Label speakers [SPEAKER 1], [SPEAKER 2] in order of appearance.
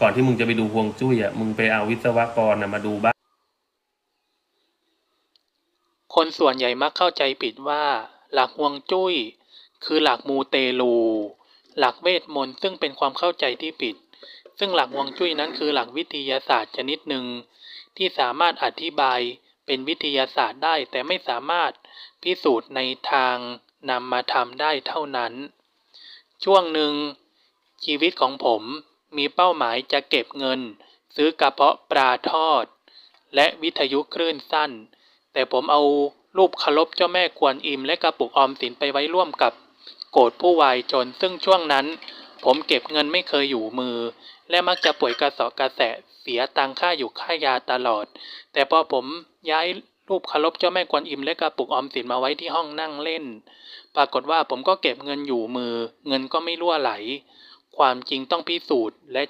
[SPEAKER 1] ก่อนที่มึงจะไปดูฮวงจุ้ยอะมึงไปเอาวิศวกรนะมาดูบ้าง
[SPEAKER 2] คนส่วนใหญ่มักเข้าใจผิดว่า หลักฮวงจุ้ย คือหลักมูเตลู หลักเวทมนต์ซึ่งเป็นความเข้าใจที่ผิด ซึ่งหลักฮวงจุ้ยนั้นคือหลักวิทยาศาสตร์ชนิดหนึ่งที่สามารถอธิบายเป็นวิทยาศาสตร์ได้ แต่ไม่สามารถพิสูจน์ในทางนำมาทำได้เท่านั้น ช่วงหนึ่งชีวิตของผม มีเป้าหมายจะเก็บเงิน ซื้อกระเพาะปลาทอด และวิทยุคลื่นสั้น แต่ผมเอารูปเคารพเจ้าแม่กวนอิมและกระปุกออมสินไปไว้ร่วมกับโกรธผู้วายชนซึ่งช่วงนั้น ผมเก็บเงินไม่เคยอยู่มือ และมักจะป่วยกระเสอบกระแสะเสียตังค่าอยู่ค่ายาตลอด แต่พอผมย้ายรูปเคารพเจ้าแม่กวนอิมและกระปุกออมสินมาไว้ที่ห้องนั่งเล่น ปรากฏว่าผมก็เก็บเงินอยู่มือ เงินก็ไม่รั่วไหล ความจริงต้องพิสูจน์และ